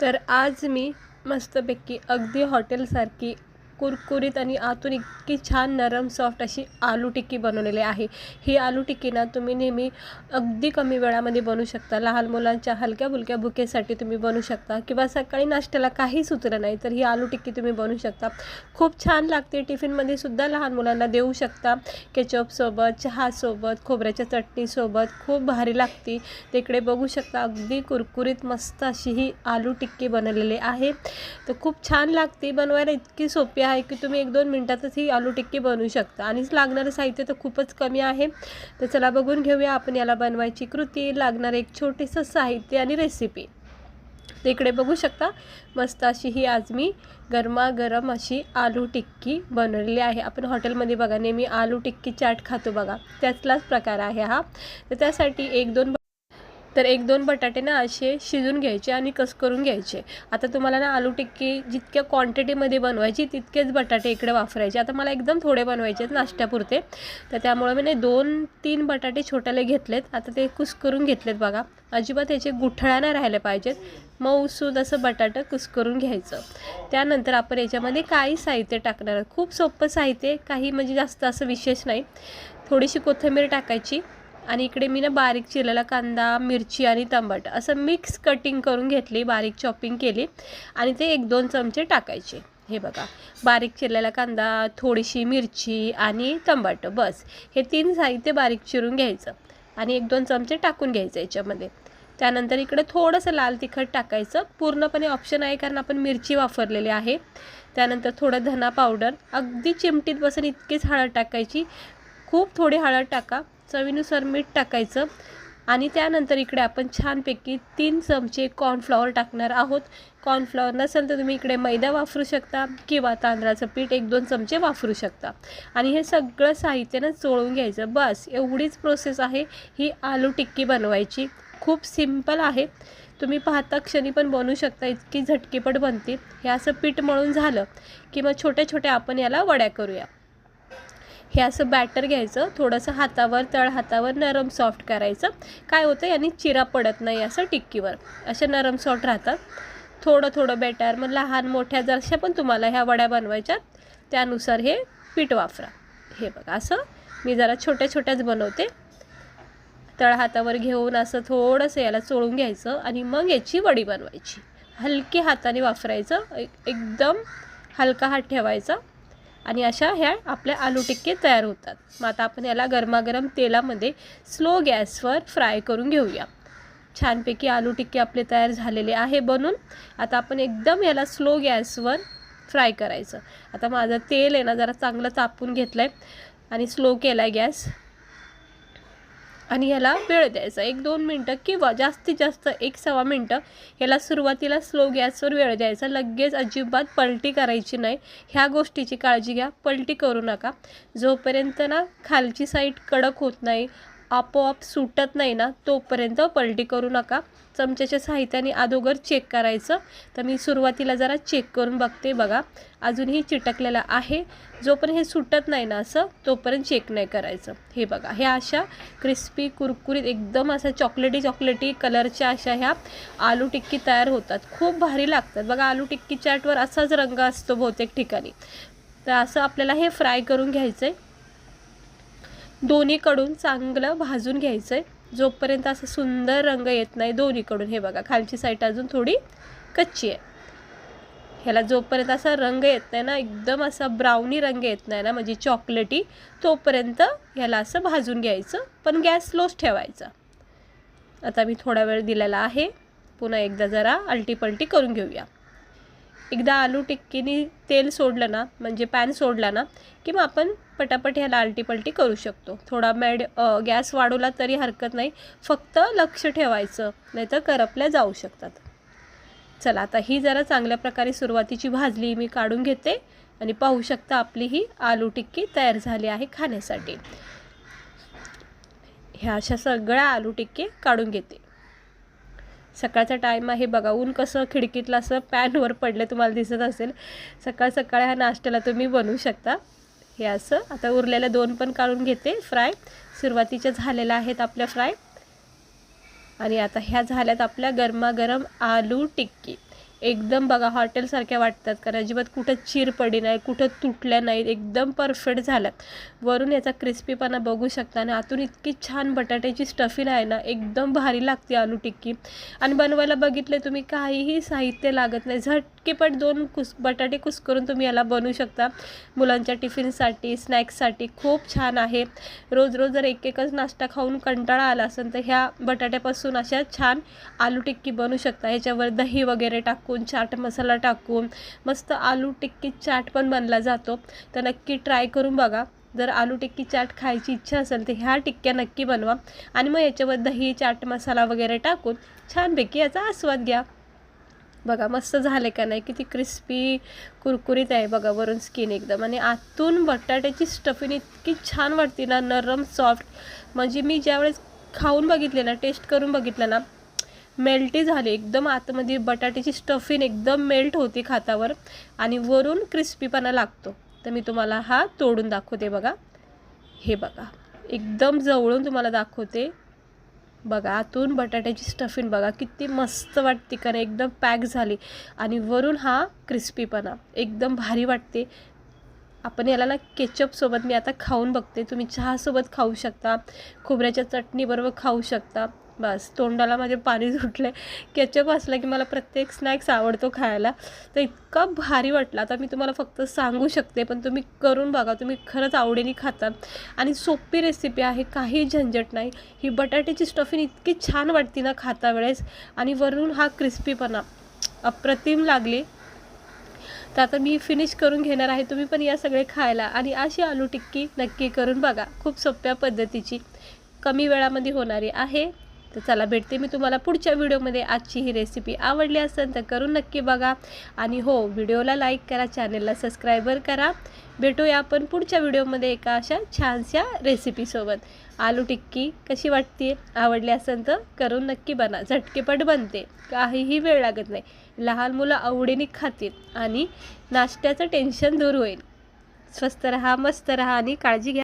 तर आज मी मस्तपैकी अगदी हॉटेलसारखी कुरकुरीत आणि आतून इतकी छान नरम सॉफ्ट अशी आलू टिक्की बनवलेली आहे. ही आलू टिक्की ना तुम्ही नेहमी अगदी कमी वेळामध्ये बनवू शकता. लहान मुलांच्या हलक्या फुलक्या भुकेसाठी तुम्ही बनवू शकता किंवा सकाळी नाश्त्याला काही सुचलं नाही तर ही आलू टिक्की तुम्ही बनवू शकता. खूप छान लागते. टिफिनमध्ये सुद्धा लहान मुलांना देऊ शकता. केचपसोबत चहासोबत खोबऱ्याच्या चटणीसोबत खूप भारी लागते. तिकडे बघू शकता अगदी कुरकुरीत मस्त अशी ही आलू टिक्की बनवलेली आहे. तर खूप छान लागते. बनवायला इतकी सोपी आहे आहे की तुम्ही एक दोन मिनटातच ही आलू टिक्की बनवू शकता. आणि लागणारं साहित्य तर खूपच कमी आहे. तर चला बघून घेऊया आपण याला बनवायची कृती. लागणार एक छोटेसं साहित्य आणि रेसिपी तिकडे बघू शकता मस्त अशी ही आज मी गरमागरम अशी आलू टिक्की बनवलेली आहे. आपण हॉटेलमध्ये बघा नेहमी आलू टिक्की चाट खातो बघा. त्यातलाच प्रकार आहे हा. तर त्यासाठी एक दोन तर एक दोन बटाटे ना असे शिजून घ्यायचे आणि कस करून घ्यायचे. आता तुम्हाला ना आलू टिक्की जितक्या क्वांटिटीमध्ये बनवायची तितकेच बटाटे इकडे वापरायचे. आता मला एकदम थोडे बनवायचे आहेत नाश्त्यापुरते. तर त्यामुळे मी नाही दोन तीन बटाटे छोट्याले घेतलेत. आता ते कुस्करून घेतलेत बघा. अजिबात याचे गुठळ्या नाही राहिले पाहिजेत. मऊसूद असं बटाटं कुस्करून घ्यायचं. त्यानंतर आपण याच्यामध्ये काही साहित्य टाकणार खूप सोपं साहित्य काही म्हणजे जास्त असं विशेष नाही. थोडीशी कोथिंबीर टाकायची. आणि इकडे मी ना बारीक चिरलेला कांदा मिरची आणि टमाट असं मिक्स कटिंग करून घेतली बारीक चॉपिंग केली आणि ते एक दोन चमचे टाकायचे. हे बघा बारीक चिरलेला कांदा थोडीशी मिरची आणि टमाट बस. हे तीन साहित्य बारीक चिरून घ्यायचं आणि एक दोन चमचे टाकून घ्यायचं याच्यामध्ये. त्यानंतर इकडे थोडंसं लाल तिखट टाकायचं. पूर्णपणे ऑप्शन आहे कारण आपण मिरची वापरलेली आहे. त्यानंतर थोडं धना पावडर अगदी चिमटीत बसून इतकीच हळद टाकायची. खूप थोडी हळद टाका. चवीनुसार मीठ टाकायचं आणि त्यानंतर इकडे आपण छानपैकी तीन चमचे कॉर्नफ्लॉवर टाकणार आहोत. कॉर्नफ्लॉवर नसेल तर तुम्ही इकडे मैदा वापरू शकता किंवा तांदळाचं पीठ एक दोन चमचे वापरू शकता. आणि हे सगळं साहित्यानं चोळून घ्यायचं. बस एवढीच प्रोसेस आहे. ही आलू टिक्की बनवायची. खूप सिंपल आहे. तुम्ही पाहता क्षणी पण बनवू शकता इतकी झटकीपट बनते. हे असं पीठ मळून झालं की मग छोट्या छोट्या आपण याला वड्या करूया. हे असं बॅटर घ्यायचं थोडंसं हातावर तळ हातावर नरम सॉफ्ट करायचं. काय होतं याने चिरा पडत नाही असं टिक्कीवर. असे नरम सॉफ्ट राहतात. थोडं थोडं बॅटर मग लहान मोठ्या जरशा पण तुम्हाला ह्या वड्या बनवायच्या त्यानुसार हे पीठ वापरा हे बघा असं मी जरा छोट्या छोट्याच बनवते. तळ हातावर घेऊन असं थोडंसं याला चोळून घ्यायचं आणि मग याची वडी बनवायची. हलकी हाताने वापरायचं एकदम हलका हात ठेवायचा. आणि अशा ह्या आपल्या आलू टिक्के तयार होतात. मग आता आपण याला गरमागरम तेलामध्ये स्लो गॅसवर फ्राय करून घेऊया. छानपैकी आलू टिक्के आपले तयार झालेले आहे बनून. आता आपण एकदम याला स्लो गॅसवर फ्राय करायचं. आता माझं तेल आहे ना जरा चांगलं तापून घेतलं आहे आणि स्लो केला आहे गॅस. आणि ह्याला वेळ द्यायचा. एक दोन मिनटं किंवा जास्तीत जास्त एक सव्वा मिनटं ह्याला सुरुवातीला स्लो गॅसवर वेळ द्यायचा. लगेच अजिबात पलटी करायची नाही. ह्या गोष्टीची काळजी घ्या. पलटी करू नका. जोपर्यंत ना खालची साईड कडक होत नाही आपोआप सुटत नाही ना तोपर्यंत पलटी करू नका. चमच्याच्या साहित्याने अगोदर चेक करायचं. तर मी सुरुवातीला जरा चेक करून बघते बघा. अजूनही चिटकलेलं आहे. जोपर्यंत हे सुटत नाही ना असं तोपर्यंत चेक नाही करायचं. हे बघा ह्या अशा क्रिस्पी कुरकुरीत एकदम अशा चॉकलेटी चॉकलेटी कलरच्या अशा ह्या आलू टिक्की तयार होतात. खूप भारी लागतात. बघा आलू टिक्की चाटवर असाच रंग असतो बहुतेक ठिकाणी. तर असं आपल्याला हे फ्राय करून घ्यायचं आहे दोन्हीकडून चांगलं भाजून घ्यायचं आहे जोपर्यंत असं सुंदर रंग येत नाही दोन्हीकडून. हे बघा खालची साईड अजून थोडी कच्ची आहे. ह्याला जोपर्यंत असा रंग येत नाही ना एकदम असा ब्राउनी रंग येत नाही ना म्हणजे चॉकलेटी तोपर्यंत ह्याला असं भाजून घ्यायचं पण गॅस स्लोच ठेवायचा. आता मी थोडा वेळ दिलेला आहे. पुन्हा एकदा जरा अलटीपलटी करून घेऊया. एकदा आलू टिक्कीनी तेल सोडलं ना म्हणजे पॅन सोडला ना की मग आपण पटापट ह्याला आलटीपलटी करू शकतो. थोडा मॅड गॅस वाढवला तरी हरकत नाही. फक्त लक्ष ठेवायचं नाहीतर करपल्या जाऊ शकतात. चला आता ही जरा चांगल्या प्रकारे सुरुवातीची भाजली मी काढून घेते आणि पाहू शकता आपली ही आलू टिक्की तयार झाली आहे खाण्यासाठी. ह्या अशा सगळ्या आलू टिक्की काढून घेते. सकाळचा टाईम आहे बघा ऊन कसं खिडकीतलं असं पॅनवर पडलं तुम्हाला दिसत असेल. सकाळ सकाळ ह्या नाश्त्याला तुम्ही बनवू शकता. हे असं. आता उरलेल्या दोन पण काढून घेते. फ्राय. सुरुवातीच्या झालेल्या आहेत आपल्या फ्राय. आणि आता ह्या झाल्यात आपल्या गरमागरम आलू टिक्की. एकदम बघा हॉटेलसारख्या वाटतात कारण अजिबात कुठं चीर पडी नाही कुठं तुटल्या नाहीत एकदम परफेक्ट झाल्यात. वरून याचा क्रिस्पीपणा बघू शकता आणि आतून इतकी छान बटाट्याची स्टफिंग आहे ना एकदम भारी लागते आलू टिक्की. आणि बनवायला बघितले तुम्ही काहीही साहित्य लागत नाही. झट झटकेपट दोन कुस बटाटे कुस्करून तुम्ही याला बनवू शकता. मुलांच्या टिफिनसाठी स्नॅक्ससाठी खूप छान आहे. रोज रोज जर एक एकच नाश्ता खाऊन कंटाळा आला असेल तर ह्या बटाट्यापासून अशा छान आलू टिक्की बनवू शकता. ह्याच्यावर दही वगैरे टाकून चाट मसाला टाकून मस्त आलू टिक्की चाट पण बनला जातो. तर नक्की ट्राय करून बघा. जर आलू टिक्की चाट खायची इच्छा असेल तर ह्या टिक्क्या नक्की बनवा. आणि मग याच्यावर दही चाट मसाला वगैरे टाकून छानपैकी याचा आस्वाद घ्या. बघा मस्त झाले का नाही? किती क्रिस्पी कुरकुरीत आहे बघा वरून स्किन एकदम. आणि आतून बटाट्याची स्टफिंग इतकी छान वाटते ना नरम सॉफ्ट म्हणजे मी ज्यावेळेस खाऊन बघितले ना टेस्ट करून बघितलं ना मेल्टी झाली. एकदम आतमध्ये बटाट्याची स्टफिंग एकदम मेल्ट होती खातावर. आणि वरून क्रिस्पीपणा लागतो. तर मी तुम्हाला हा तोडून दाखवते बघा. हे बघा. एकदम जवळून तुम्हाला दाखवते. बघा आतून बटाट्याची स्टफिंग बघा किती मस्त वाटते कारण एकदम पॅक झाली. आणि वरून हा क्रिस्पीपणा एकदम भारी वाटते. आपण याला ना केचपसोबत मी आता खाऊन बघते. तुम्ही चहासोबत खाऊ शकता खोबऱ्याच्या चटणीबरोबर खाऊ शकता. बस तोंडाला माझे पाणी सुटले. केचप असला की मला प्रत्येक स्नॅक्स आवडतो खायला. तर इतका भारी वाटला. आता मी तुम्हाला फक्त सांगू शकते पण तुम्ही करून बघा तुम्ही खरंच आवडीने खाता. आणि सोपी रेसिपी आहे काही झंझट नाही. ही बटाट्याची स्टफिंग इतकी छान वाटते ना खाता वेळेस. आणि वरून हा क्रिस्पीपणा अप्रतिम लागली. तर आता मी फिनिश करून घेणार आहे. तुम्ही पण या सगळे खायला. आणि अशी आलू टिक्की नक्की करून बघा. खूप सोप्या पद्धतीची. कमी वेळामध्ये होणारी आहे. तर चला भेटते मी तुम्हाला पुढच्या व्हिडिओमध्ये. आजची ही रेसिपी आवडली असेल तर करून नक्की बघा. आणि हो व्हिडिओला लाईक करा चॅनलला सबस्क्रायबर करा. भेटूया आपण पुढच्या व्हिडिओमध्ये एका अशा छानशा रेसिपीसोबत आलू टिक्की कशी वाटते? आवडली असेल तर करून नक्की बना. झटकेपट बनते. काहीही वेळ लागत नाही. लहान मुलं आवडीने खातील आणि नाश्त्याचं टेन्शन दूर होईल. स्वस्त रहा मस्त रहा आणि काळजी घ्या.